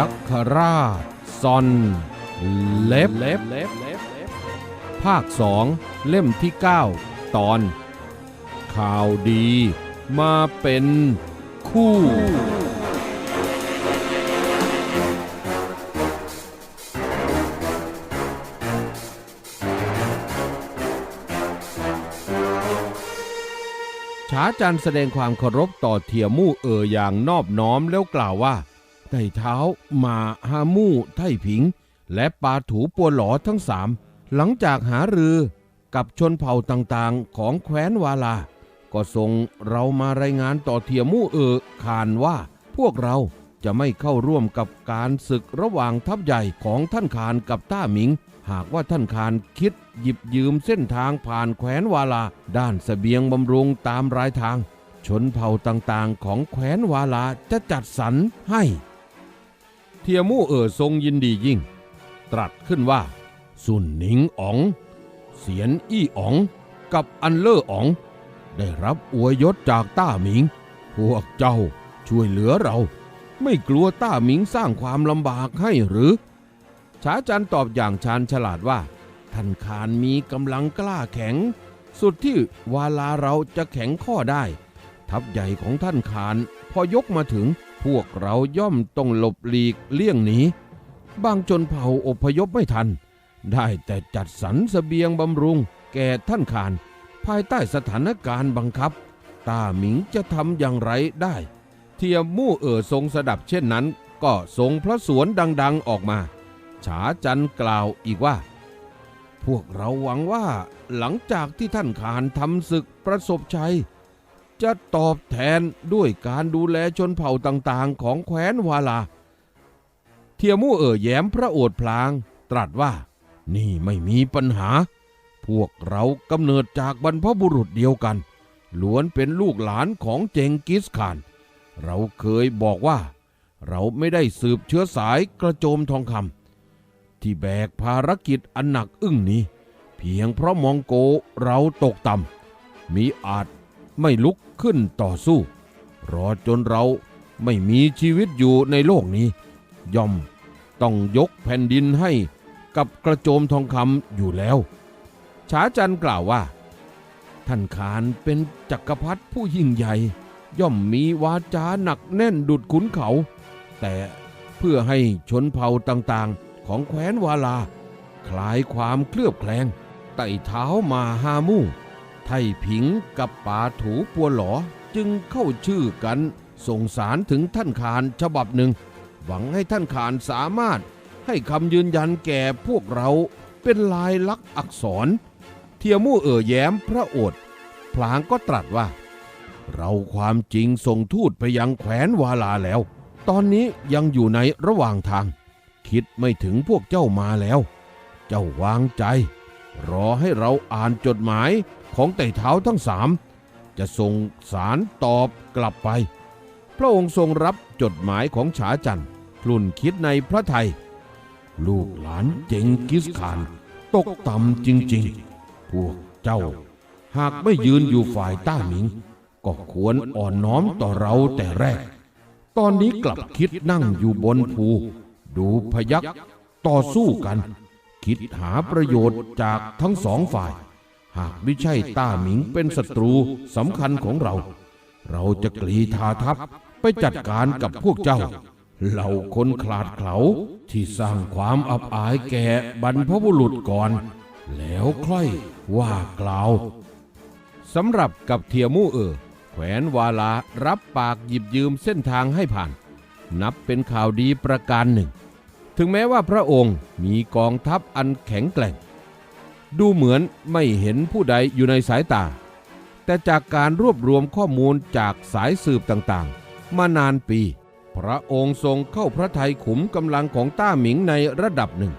ยักษราชซอน เล็บ ภาคสองเล่มที่ 9 ตอน ข่าวดีมาเป็นคู่ฉาจันแสดงความเคารพต่อเทียมู่เอ่ออย่างนอบน้อมแล้วกล่าวว่า ไต่เท้ามาฮามู่ไท่ผิง และปาถูปัวหลอทั้งสามหลังจากหารือกับชนเผ่าต่างๆของแคว้นวาลา ก็ส่งเรามารายงานต่อเทียมู่เออขานว่าพวกเราจะไม่เข้าร่วมกับการศึกระหว่างทัพใหญ่ของท่านคานกับต้าหมิง หากว่าท่านคานคิดหยิบยืมเส้นทางผ่านแคว้นวาลา ด้านเสบียงบำรุงตามรายทาง ชนเผ่าต่างๆของแคว้นวาลาจะจัดสรรให้ เทียมู่เอ๋อทรงยินดียิ่ง ตรัสขึ้นว่าสุนหนิงอ๋อง เสียนอี้อ๋อง กับอันเลออ๋อง ได้รับอวยยศจากต้าหมิง พวกเจ้าช่วยเหลือเรา ไม่กลัวต้าหมิงสร้างความลำบากให้หรือฉาจันตอบอย่างชาญฉลาดว่า ท่านคานมีกำลังกล้าแข็ง สุดที่วาลาเราจะแข็งข้อได้ ทัพใหญ่ของท่านคานพอยกมาถึง พวกเราย่อมต้องหลบหลีกเลี่ยงหนีบางจนเผ่าอพยพไม่ทัน ได้แต่จัดสรรเสบียงบำรุง แก่ท่านคาน ภายใต้สถานการณ์บังคับ ตาหมิงจะทำอย่างไรได้ เทียมมู่เอ่อทรงสดับเช่นนั้น ก็ทรงพระสวนดัง ๆออกมา ฉาจันกล่าวอีกว่า พวกเราหวังว่าหลังจากที่ท่านขานทำศึกประสบชัย จะตอบแทนด้วยการดูแลชนเผ่าต่างๆ ของแคว้นวาลา เทียมู่เอ่อแย้มพระโอษฐ์พลาง ตรัสว่า นี่ไม่มีปัญหา พวกเรากำเนิดจากบรรพบุรุษเดียวกัน ล้วนเป็นลูกหลานของเจงกิสข่าน เราเคยบอกว่า เราไม่ได้สืบเชื้อสายกระโจมทองคำที่แบกภารกิจอันหนักอึ้งนี้ เพียงเพราะมองโกเราตกต่ำมีอาจ ไม่ลุกขึ้นต่อสู้ รอจนเราไม่มีชีวิตอยู่ในโลกนี้ ย่อมต้องยกแผ่นดินให้กับกระโจมทองคำอยู่แล้ว ฉาจันกล่าวว่า ท่านขานเป็นจักรพรรดิผู้ยิ่งใหญ่ ย่อมมีวาจาหนักแน่นดุดขุนเขา แต่เพื่อให้ชนเผ่าต่างๆของแคว้นวาลา คลายความเคลือบแคลงไต่เท้ามาฮามู่ ไทผิงกับป่าถูปัวหลอจึงเข้าชื่อกันส่งสารถึงท่านขานฉบับหนึ่ง หวังให้ท่านขานสามารถให้คำยืนยันแก่พวกเราเป็นลายลักษณ์อักษร เทียมู่เอ่อแย้มพระโอษฐ์พลางก็ตรัสว่า เราความจริงส่งทูตไปยังแคว้นวาลาแล้ว ตอนนี้ยังอยู่ในระหว่างทาง คิดไม่ถึงพวกเจ้ามาแล้ว เจ้าวางใจ รอให้เราอ่านจดหมาย ของไต่เท้าทั้งสามจะส่งสารตอบกลับไป พระองค์ทรงรับจดหมายของฉาจันกลุ่นคิดในพระไทย ลูกหลานเจงกิสขาน ตกต่ำจริงๆ พวกเจ้า หากไม่ยืนอยู่ฝ่ายต้าหมิง ก็ควรอ่อนน้อมต่อเราแต่แรก ตอนนี้กลับคิดนั่งอยู่บนภู ดูพยักต่อสู้กัน คิดหาประโยชน์จากทั้งสองฝ่าย หากไม่ใช่ต้าหมิงเป็นศัตรูสำคัญของเรา เราจะกรีธาทัพไปจัดการกับพวกเจ้า เหล่าคนขลาดเขลาที่สร้างความอับอายแก่บรรพบุรุษก่อน แล้วค่อยว่ากล่าวสำหรับกับเทียมู่เออแขวนวาลารับปากหยิบยืมเส้นทางให้ผ่าน นับเป็นข่าวดีประการหนึ่ง ถึงแม้ว่าพระองค์มีกองทัพอันแข็งแกร่ง ดูเหมือนไม่เห็นผู้ใดอยู่ในสายตา แต่จากการรวบรวมข้อมูลจากสายสืบต่างๆ มานานปี พระองค์ทรงเข้าพระทัยขุมกำลังของต้าหมิงในระดับหนึ่ง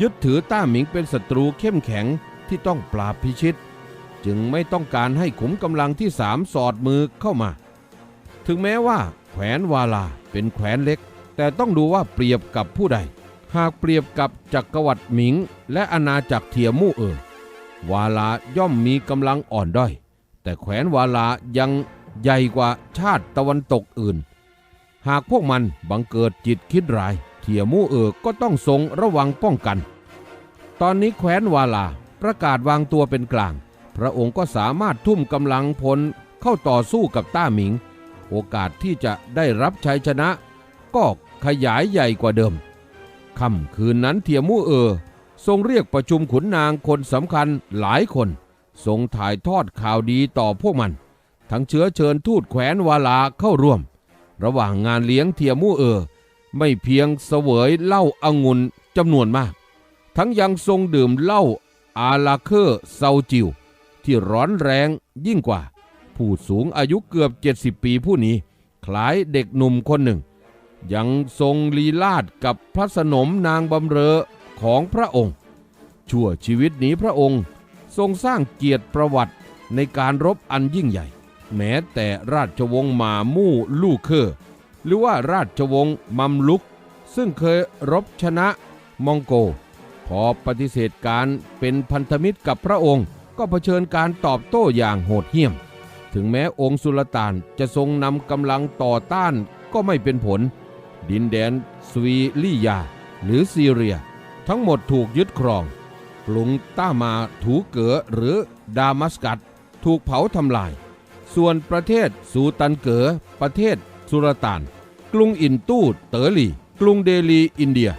ยึดถือต้าหมิงเป็นศัตรูเข้มแข็งที่ต้องปราบพิชิต จึงไม่ต้องการให้ขุมกำลังที่สามสอดมือเข้ามา ถึงแม้ว่าแขวนวาลาเป็นแขวนเล็ก แต่ต้องดูว่าเปรียบกับผู้ใด หากเปรียบกับจักรวรรดิหมิง และอาณาจักรเทียมู่เออวาลาย่อมมีกำลังอ่อนด้อย แต่แขวนวาลายังใหญ่กว่าชาติตะวันตกอื่น หากพวกมันบังเกิดจิตคิดร้าย เทียมู่เออก็ต้องทรงระวังป้องกัน ตอนนี้แคว้นวาลาประกาศวางตัวเป็นกลาง พระองค์ก็สามารถทุ่มกำลังพลเข้าต่อสู้กับต้าหมิง โอกาสที่จะได้รับชัยชนะ ก็ขยายใหญ่กว่าเดิม ค่ำคืนนั้นเทียมู่เออ ทรงเรียกประชุมขุนนางคนสำคัญหลายคน ทรงถ่ายทอดข่าวดีต่อพวกมัน ทั้งเชื้อเชิญทูตแขวนวาลาเข้าร่วม ระหว่างงานเลี้ยงเทียมู่เออ ไม่เพียงเสวยเหล้าอางุ่นจำนวนมาก ทั้งยังทรงดื่มเหล้าอาลาเคอร์เซาจิว ที่ร้อนแรงยิ่งกว่า ผู้สูงอายุเกือบ 70 ปีผู้นี้ คล้ายเด็กหนุ่มคนหนึ่ง ยังทรงลีลาดกับพระสนมนางบำเรอของพระองค์ ชั่วชีวิตนี้พระองค์ทรงสร้างเกียรติประวัติในการรบอันยิ่งใหญ่ แม้แต่ราชวงศ์มามู่ลูกเคอหรือว่าราชวงศ์มัมลุก ซึ่งเคยรบชนะมองโก พอปฏิเสธการเป็นพันธมิตรกับพระองค์ ก็เผชิญการตอบโต้อย่างโหดเหี้ยม ถึงแม้องค์สุลต่านจะทรงนำกำลังต่อต้านก็ไม่เป็นผล ดินแดนสวีลียา หรือซีเรีย ทั้งหมดถูกยึดครอง กรุงต้ามาถูเก๋อหรือดามัสกัสถูกเผาทำลาย ส่วนประเทศสูตันเก๋อประเทศสุลต่าน กรุงอินตู้เตอหลี กรุงเดลีอินเดีย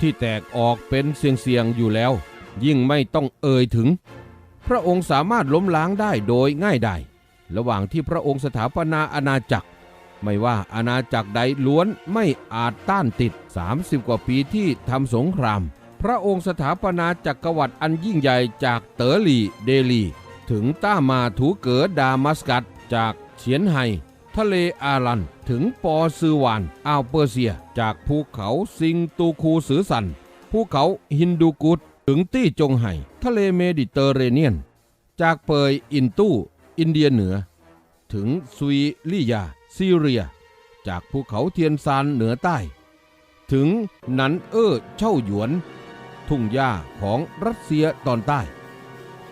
ที่แตกออกเป็นเสียงๆอยู่แล้ว ยิ่งไม่ต้องเอ่ยถึง พระองค์สามารถล้มล้างได้โดยง่ายดายระหว่างที่พระองค์สถาปนาอาณาจักร ไม่ว่าอาณาจักรใดล้วนไม่อาจต้านติด 30 กว่าปีที่ทำสงคราม พระองค์สถาปนาจักรวรรดิอันยิ่งใหญ่จากเตอหลีเดลี ถึงต้ามาถูเก๋อดามัสกัสจากเฉียนไฮทะเลอารันถึงปอซือวานอ่าวเปอร์เซีย จากภูเขาซิงตูคูสือสันภูเขาฮินดูกุดถึงตี้จงไห่ทะเลเมดิเตอร์เรเนียน จากเปยอินตู้ อินเดียเหนือ ถึงซุยลียา ซีเรีย จากภูเขาเทียนซานเหนือใต้ ถึงนันเออเช่าหยวน ทุ่งหญ้าของรัสเซียตอนใต้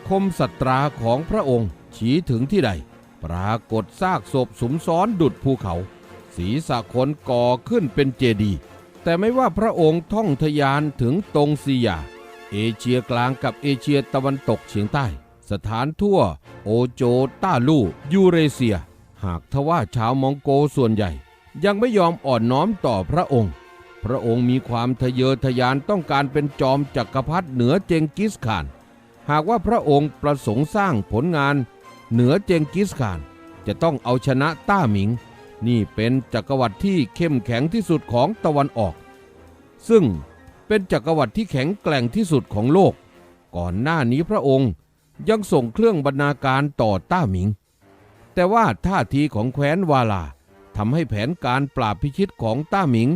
คมสัตราของพระองค์ชี้ถึงที่ใด ปรากฏซากศพสมซ้อนดุดภูเขา ศีรษะคนก่อขึ้นเป็นเจดีย์แต่ไม่ว่าพระองค์ท่องทยานถึงตรงซียา เอเชียกลางกับเอเชียตะวันตกเฉียงใต้ สถานทั่ว โอโจต้าลูยูเรเซีย หากทว่าชาวมองโกส่วนใหญ่ ยังไม่ยอมอ่อนน้อมต่อพระองค์ พระองค์มีความทะเยอทะยานต้องการเป็นจอมจักรพรรดิเหนือเจงกิสข่าน หากว่าพระองค์ประสงค์สร้างผลงาน เหนือเจงกิสข่าน จะต้องเอาชนะต้าหมิง นี่เป็นจักรวรรดิที่เข้มแข็งที่สุดของตะวันออก ซึ่งเป็นจักรวรรดิที่แข็งแกร่งที่สุดของโลก ก่อนหน้านี้พระองค์ยังส่งเครื่องบรรณาการต่อต้าหมิง แต่ว่าท่าทีของแคว้นวาลาทำให้แผนการปราบพิชิตของต้าหมิง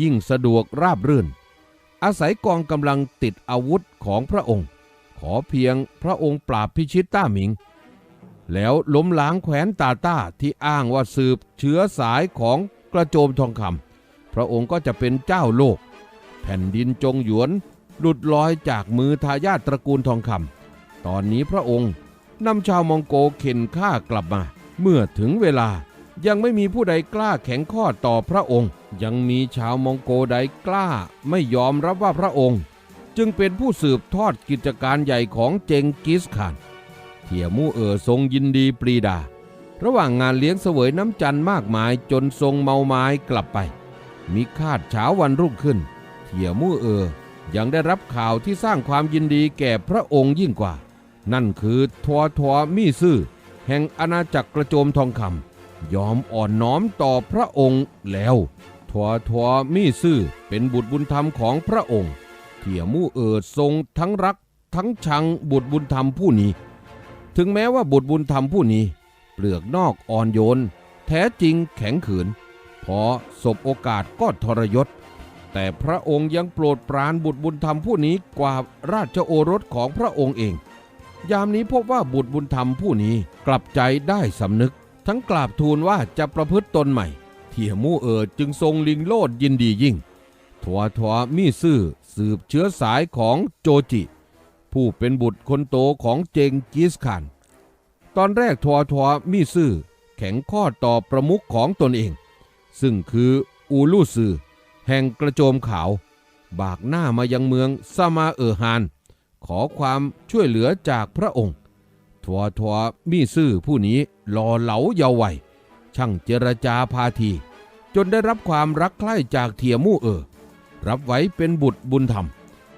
ยิ่งสะดวกราบรื่น อาศัยกองกำลังติดอาวุธของพระองค์ ขอเพียงพระองค์ปราบพิชิตต้าหมิง แล้วล้มล้างแคว้นตาต้าที่อ้างว่าสืบเชื้อสายของกระโจมทองคำพระองค์ก็จะเป็นเจ้าโลก แผ่นดินจงหยวนหลุดลอยจากมือทายาทตระกูลทองคำตอนนี้พระองค์นำชาวมองโกเข็นฆ่ากลับมา เมื่อถึงเวลายังไม่มีผู้ใดกล้าแข็งข้อต่อพระองค์ ยังมีชาวมองโกใดกล้าไม่ยอมรับว่าพระองค์ จึงเป็นผู้สืบทอดกิจการใหญ่ของเจงกิสข่าน เทียมู่เอ๋อทรงยินดีปรีดา ระหว่างงานเลี้ยงเสวยน้ำจันทร์มากมายจนทรงเมาไม้กลับไป มีคาดเช้าวันรุ่งขึ้น เทียมู่เอ๋อยังได้รับข่าวที่สร้างความยินดีแก่พระองค์ยิ่งกว่า นั่นคือทัวทัวมี่ซื่อ แห่งอาณาจักรกระโจมทองคำยอมอ่อนน้อมต่อพระองค์แล้วทวทวมี่ซื่อเป็นบุตรบุญธรรมของพระองค์ เทียมู่เอ๋อทรงทั้งรักทั้งชังบุตรบุญธรรมผู้นี้ ถึงแม้ว่าบุตรบุญธรรมผู้นี้ เปลือกนอกอ่อนโยน แท้จริงแข็งขืน พอสบโอกาสก็ทรยศ แต่พระองค์ยังโปรดปรานบุตรบุญธรรมผู้นี้กว่าราชโอรสของพระองค์เอง ยามนี้พบว่าบุตรบุญธรรมผู้นี้กลับใจได้สำนึก ทั้งกราบทูลว่าจะประพฤติตนใหม่ เทียมู่เอ๋อจึงทรงลิงโลดยินดียิ่งทวทวมีซื่อสืบเชื้อสายของโจจิ ผู้เป็นบุตรคนโตของเจงกิสข่านตอนแรกทวทวมีซื่อแข็งข้อต่อประมุขของตนเอง ซึ่งคืออูลูซือแห่งกระโจมขาว บากหน้ามายังเมืองซามาเออฮาน ขอความช่วยเหลือจากพระองค์ทวทวมีซื่อผู้นี้หล่อเหลาเยาว์วัยช่างเจรจาพาที จนได้รับความรักใคร่จากเทียมู่เออ รับไว้เป็นบุตรบุญธรรม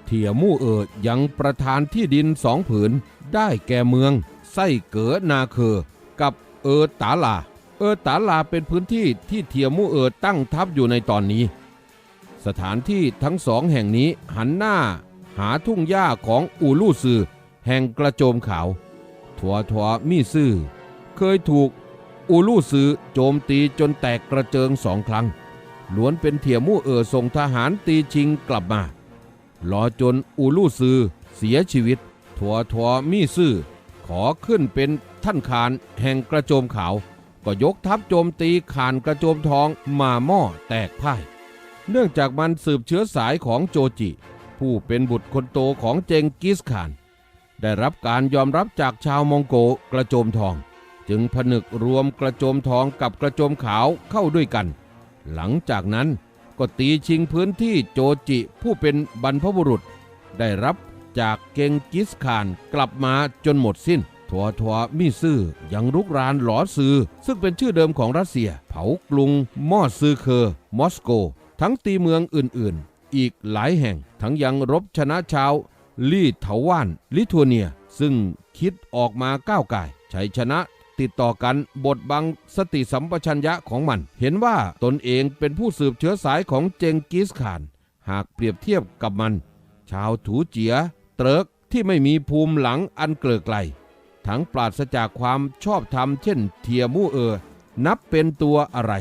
เทียมู่เออยังประทานที่ดินสองผืน ได้แก่เมือง ไส้เก๋อนาเคอกับเออตาลา เออตาลาเป็นพื้นที่ที่เทียมู่เออตั้งทัพอยู่ในตอนนี้ สถานที่ทั้งสองแห่งนี้หันหน้า หาทุ่งหญ้าของอูลู่ซือแห่งกระโจมขาวทัวทัวมีซื่อ เคยถูกอูลู่ซือโจมตีจนแตกกระเจิงสองครั้ง ล้วนเป็นเทียมู่เออส่งทหารตีชิงกลับมารอจนอูลู่ซือเสียชีวิตทัวทัวมีซื่อ ขอขึ้นเป็นท่านคานแห่งกระโจมขาว ก็ยกทัพโจมตีขานกระโจมทองมาหม้อแตกพ่าย เนื่องจากมันสืบเชื้อสายของโจจิ ผู้เป็นบุตรคนโตของเจงกิสข่าน ได้รับการยอมรับจากชาวมองโกกระโจมทอง จึงผนึกรวมกระโจมทองกับกระโจมขาวเข้าด้วยกัน หลังจากนั้นก็ตีชิงพื้นที่โจจิผู้เป็นบรรพบุรุษ ได้รับจากเกงกิสข่านกลับมาจนหมดสิ้นทัวทัวมีซื่อยังรุกรานหลอซือ ซึ่งเป็นชื่อเดิมของรัสเซีย เผากรุงมอซือเคอร์มอสโก ทั้งตีเมืองอื่น ๆ อีกหลายแห่ง ทั้งยังรบชนะชาว ลีเถาว่าน ลิทัวเนีย ซึ่งคิดออกมาก้าวไก่ายชัยชนะติดต่อกันบทบังสติสัมปชัญญะของมัน เห็นว่าตนเองเป็นผู้สืบเชื้อสายของเจงกิสข่าน หากเปรียบเทียบกับมัน ชาวถูเจีย เตรกที่ไม่มีภูมิหลังอันเกลือไกล ทั้งปราศจากความชอบธรรมเช่นเทียมู่เออ นับเป็นตัวอะไร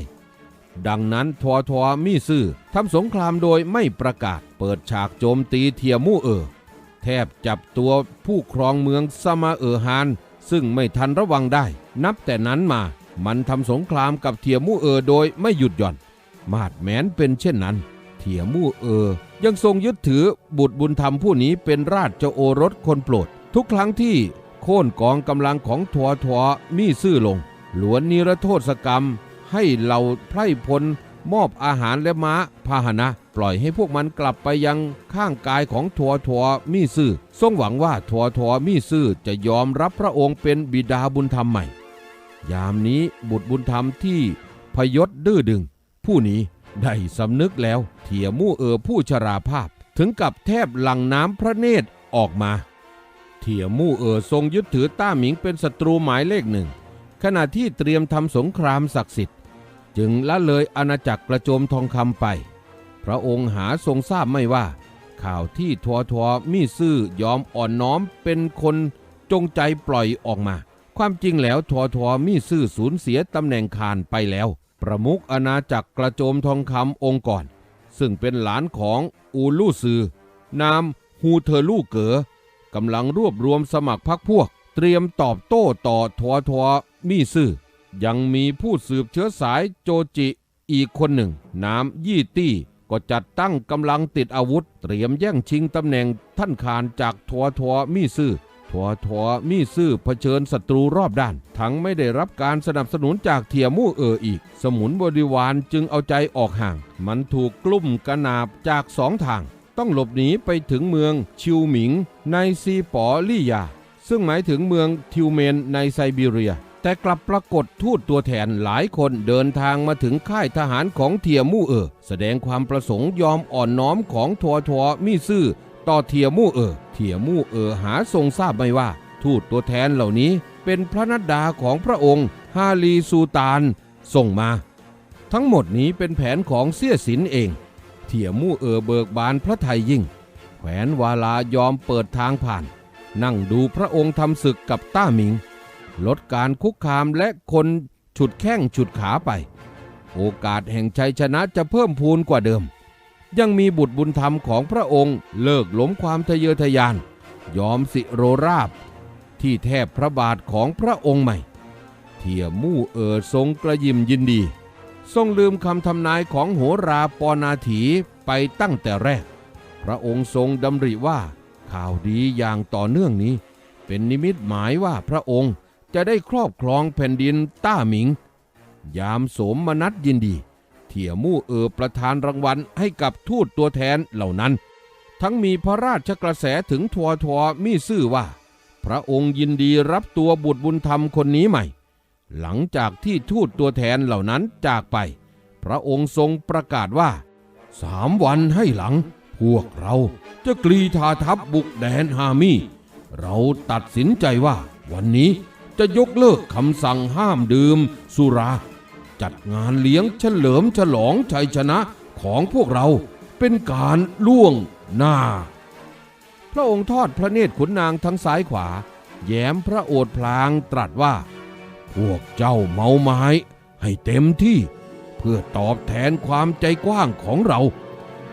ดังนั้นทอทอมีซื่อทำสงครามโดยไม่ประกาศ เปิดฉากโจมตีเทียมู่เออ แทบจับตัวผู้ครองเมืองสมาเออฮาน ซึ่งไม่ทันระวังได้ นับแต่นั้นมามันทำสงครามกับเทียมู่เออโดยไม่หยุดหย่อน มาดแมนเป็นเช่นนั้น เทียมู่เออ ยังทรงยึดถือบุตรบุญธรรมผู้นี้เป็นราชโอรสคนโปรด ทุกครั้งที่โค่นกองกำลังของทัวทัวมีซื่อลง หลวนนิรโทษกรรม ให้เหล่าไพร่พลมอบอาหารและม้าพาหนะ ปล่อยให้พวกมันกลับไปยังข้างกายของทัวทัวมีซื่อทรงหวังว่าทัวทัวมีซื่อจะยอมรับพระองค์เป็นบิดาบุญธรรมใหม่ ยามนี้บุตรบุญธรรมที่พยศดื้อดึง ผู้นี้ได้สำนึกแล้ว เถียมู่เออผู้ชราภาพ ถึงกับแทบหลั่งน้ำพระเนตรออกมา เถียมู่เออทรงยึดถือต้าหมิงเป็นศัตรูหมายเลขหนึ่งขณะที่เตรียมทำสงครามศักดิ์สิทธิ์ จึงละเลยอาณาจักรกระโจมทองคำไป พระองค์หาทรงทราบไม่ว่า ข่าวที่ทัวทัวมีซื่อยอมอ่อนน้อมเป็นคนจงใจปล่อยออกมา ความจริงแล้วทัวทัวมีซื่อสูญเสียตำแหน่งคานไปแล้ว ประมุขอาณาจักรกระโจมทองคำองค์ก่อน ซึ่งเป็นหลานของอูลู่ซือนามฮูเทอลู่เก๋อกำลังรวบรวมสมัครพรรคพวก เตรียมตอบโต้ต่อทัวทัวมีซื่อ ยังมีผู้สืบเชื้อสายโจจิอีกคนหนึ่ง นามยี่ตี้ ก็จัดตั้งกำลังติดอาวุธ เตรียมแย่งชิงตำแหน่งท่านคานจากทัวทัวมีซื่อทัวทัวมีซื่อเผชิญศัตรูรอบด้าน ทั้งไม่ได้รับการสนับสนุนจากเทียมู่เอออีก สมุนบริวารจึงเอาใจออกห่าง มันถูกกลุ่มกระนาบจากสองทาง ต้องหลบหนีไปถึงเมืองชิวหมิงในซีปอลี่ยา ซึ่งหมายถึงเมืองทิวเมนในไซบีเรีย แต่กลับปรากฏทูตตัวแทนหลายคนเดินทางมาถึงค่ายทหารของเทียมู่เออแสดงความประสงค์ยอมอ่อนน้อมของทัวทัวมีซื่อต่อเทียมู่เออเทียมู่เออหาทรงทราบไม่ว่า ทูตตัวแทนเหล่านี้เป็นพระนัดดาของพระองค์ฮาลีซูตานส่งมา ทั้งหมดนี้เป็นแผนของเสี้ยสินเอง เทียมู่เออเบิกบานพระไทยยิ่งแขวนวาลายอมเปิดทางผ่าน นั่งดูพระองค์ทำศึกกับต้าหมิง ลดการคุกคามและคนฉุดแข้งฉุดขาไป โอกาสแห่งชัยชนะจะเพิ่มพูนกว่าเดิม ยังมีบุตรบุญธรรมของพระองค์เลิกล้มความทะเยอทะยาน ยอมสิโรราบ ที่แทบพระบาทของพระองค์ใหม่ เทียมู่เอ๋อทรงกระยิมยินดี ทรงลืมคำทำนายของโหราปอนาถีไปตั้งแต่แรก พระองค์ทรงดำริว่าข่าวดีอย่างต่อเนื่องนี้ เป็นนิมิตหมายว่าพระองค์ จะได้ครอบครองแผ่นดินต้าหมิง ยามสมมนัสยินดีเทเถี่ยมู่เออประธานรางวัลให้กับทูตตัวแทนเหล่านั้น ทั้งมีพระราชกระแสถึงทัวทัวมีซื่อว่า พระองค์ยินดีรับตัวบุตรบุญธรรมคนนี้ใหม่ หลังจากที่ทูตตัวแทนเหล่านั้นจากไป พระองค์ทรงประกาศว่าสามวันให้หลัง พวกเราจะกรีธาทัพบุกแดนฮามี เราตัดสินใจว่าวันนี้ จะยกเลิกคำสั่งห้ามดื่ม สุรา จัดงานเลี้ยงเฉลิมฉลองชัยชนะของพวกเราเป็นการล่วงหน้า พระองค์ทอดพระเนตรขุนนางทั้งซ้ายขวา แย้มพระโอษฐพลางตรัสว่า พวกเจ้าเมาไม้ให้เต็มที่ เพื่อตอบแทนความใจกว้างของเรา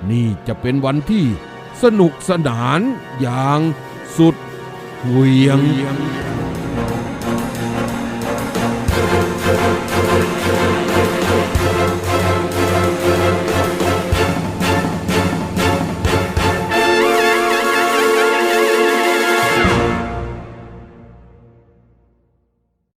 นี่จะเป็นวันที่สนุกสนานอย่างสุดเหวียง